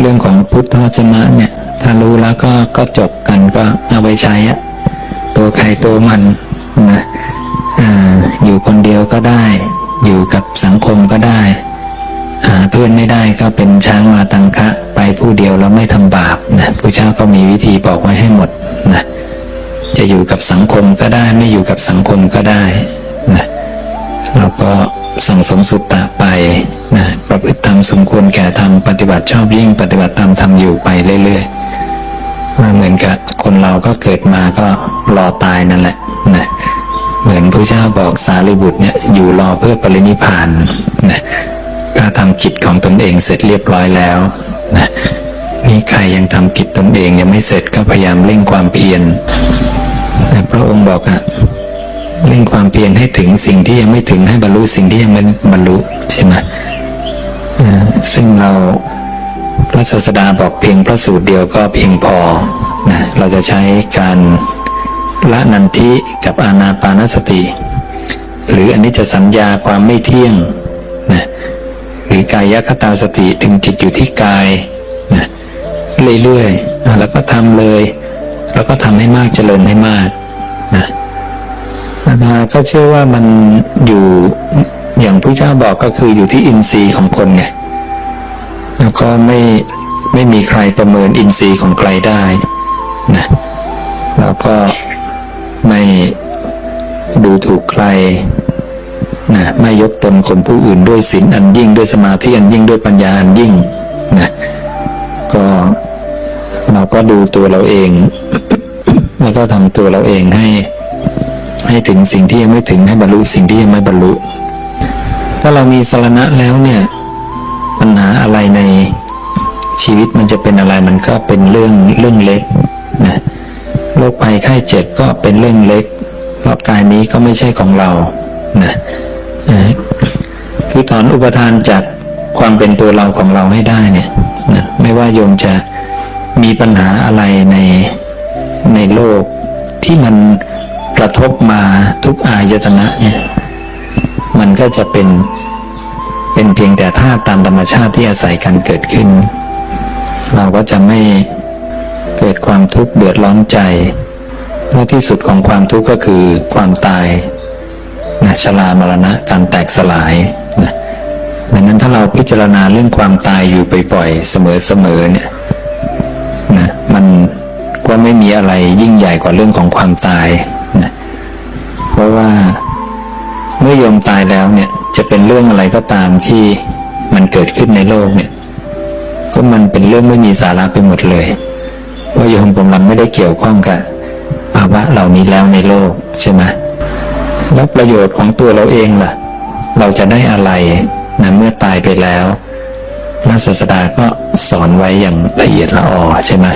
เรื่องของพุทธวจนะเนี่ย ถ้ารู้แล้วก็ก็จบกันก็เอาไปใช้อะตัวใครตัวมันนะอ่าอยู่คนเดียวก็ได้ อยู่กับสังคมก็ได้ หาเพื่อนไม่ได้ก็เป็นช้างมาตังคะ ไปผู้เดียวแล้วไม่ทำบาปนะพระเจ้าก็มีวิธีบอกไว้ให้หมดนะจะอยู่กับสังคมก็ได้ ไม่อยู่กับสังคมก็ได้นะแล้วก็สั่งสมสุตตะไป ประพฤติธรรมสมควรแก่ธรรมปฏิบัติชอบยิ่งปฏิบัติตามธรรมอยู่ไปเรื่อยๆว่าเหมือนกับคนเราก็เกิดมาก็รอตายนั่นแหละนะเหมือนพระเจ้าบอกสารีบุตรเนี่ยอยู่รอเพื่อปรินิพานนะก็ทำกิจของตนเองเสร็จเรียบร้อยแล้วนะมีใครยังทำกิจตนเองยังไม่เสร็จก็พยายามเร่งความเพียรนะพระองค์บอกอะเร่งความเพียรให้ถึงสิ่งที่ยังไม่ถึงให้บรรลุสิ่งที่ยังไม่บรรลุใช่ไหม ซึ่งเราพระศาสดาบอกเพียงพระสูตรเดียวก็เพียงพอนะเราจะใช้การละนันทิกับอานาปานสติ หรืออันนี้จะสัญญาความไม่เที่ยงนะหรือกายคตาสติดึงจิตอยู่ที่กายนะเรื่อยๆอะแล้วก็ทำเลย แล้วก็ทำให้มากเจริญให้มากนะอาตมาก็เชื่อว่ามันอยู่อย่างพระเจ้าบอกก็คืออยู่ที่อินทรีย์ของคนไง ก็ไม่ไม่มีใครประเมินอินทรีย์ของใครได้นะแล้วก็ไม่ดูถูกใครนะไม่ยกตนคนผู้อื่นด้วยศีลอันยิ่งด้วยสมาธิอันยิ่งด้วยปัญญาอันยิ่งนะก็เราก็ดูตัวเราเอง แล้วก็ทำตัวเราเองให้ ให้ถึงสิ่งที่ยังไม่ถึงให้บรรลุสิ่งที่ยังไม่บรรลุ ถ้าเรามีสรณะแล้วเนี่ย ปัญหาอะไรในชีวิตมันจะเป็นอะไรมันก็เป็นเรื่องเรื่องเล็กนะโรคภัยไข้เจ็บก็เป็นเรื่องเล็กเพราะกายนี้ก็ไม่ใช่ของเรานะนะคือถอนอุปทานจากความเป็นตัวเราของเราให้ได้เนี่ยนะไม่ว่าโยมจะมีปัญหาอะไรในในโลกที่มันกระทบมาทุกอายตนะเนี่ยมันก็จะเป็น เป็นเพียงแต่ธาตุตามธรรมชาติที่อาศัยกันเกิดขึ้น เราก็จะไม่เกิดความทุกข์เดือดร้อนใจและที่สุดของความทุกข์ก็คือความตายนะชรามรณะการแตกสลายนะดังนั้นถ้าเราพิจารณาเรื่องความตายอยู่บ่อยๆเสมอๆเนี่ยนะมันก็ไม่มีอะไรยิ่งใหญ่กว่าเรื่องของความตายนะเพราะว่า มื่อโยมตายแล้วเนี่ยจะเป็นเรื่องอะไรก็ตามที่มันเกิดขึ้นในโลกเนี่ยก็มันเป็นเรื่องไม่มีสาระไปหมดเลยเพราะโยมกำลังไม่ได้เกี่ยวข้องกับภาวะเหล่านี้แล้วในโลกใช่ไหมแล้วประโยชน์ของตัวเราเองล่ะ เราจะได้อะไรนะเมื่อตายไปแล้วพระศาสดาก็สอนไว้อย่างละเอียดละออใช่ไหม